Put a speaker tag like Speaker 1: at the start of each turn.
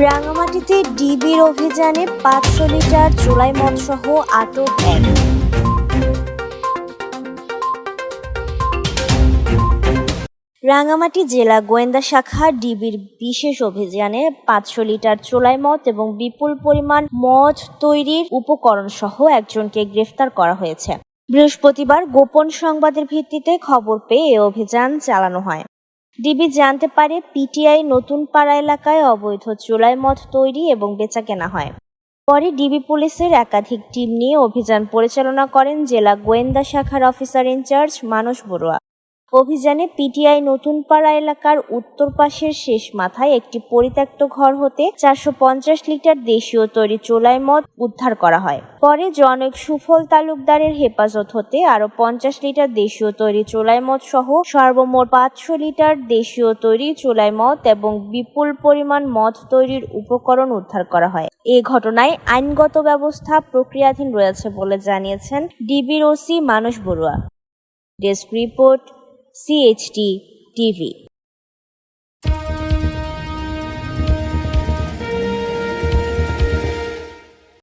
Speaker 1: রাঙামাটিতে ডিবির অভিযানে পাঁচশো লিটার চোলাই মদসহ আটক এক। রাঙামাটি জেলা গোয়েন্দা শাখা ডিবির বিশেষ অভিযানে পাঁচশো লিটার চোলাই মদ এবং বিপুল পরিমাণ মদ তৈরির উপকরণ সহ একজনকে গ্রেফতার করা হয়েছে। বৃহস্পতিবার গোপন সংবাদের ভিত্তিতে খবর পেয়ে এ অভিযান চালানো হয়। ডিবি জানতে পারে পিটিআই নতুন পাড়া এলাকায় অবৈধ চোলাই মদ তৈরি এবং বেচা কেনা হয়। পরে ডিবি পুলিশের একাধিক টিম নিয়ে অভিযান পরিচালনা করেন জেলা গোয়েন্দা শাখার অফিসার ইনচার্জ মানস বড়ুয়া। অভিযানে পিটিআই নতুন পাড়া এলাকার উত্তর পাশের শেষ মাথায় একটি পরিত্যক্ত ঘর হতে চারশো পঞ্চাশ লিটার দেশীয় তৈরি চোলাই মদ উদ্ধার করা হয়। পরে জনক সুফল তালুকদারের হেফাজত হতে আরও পঞ্চাশ লিটার দেশীয় তৈরি চোলাই মদ সহ সর্বমোট পাঁচশো লিটার দেশীয় তৈরি চোলাই মদ এবং বিপুল পরিমাণ মদ তৈরির উপকরণ উদ্ধার করা হয়। এ ঘটনায় আইনগত ব্যবস্থা প্রক্রিয়াধীন রয়েছে বলে জানিয়েছেন ডিবির OC Manas Barua. Desk report C H D T V.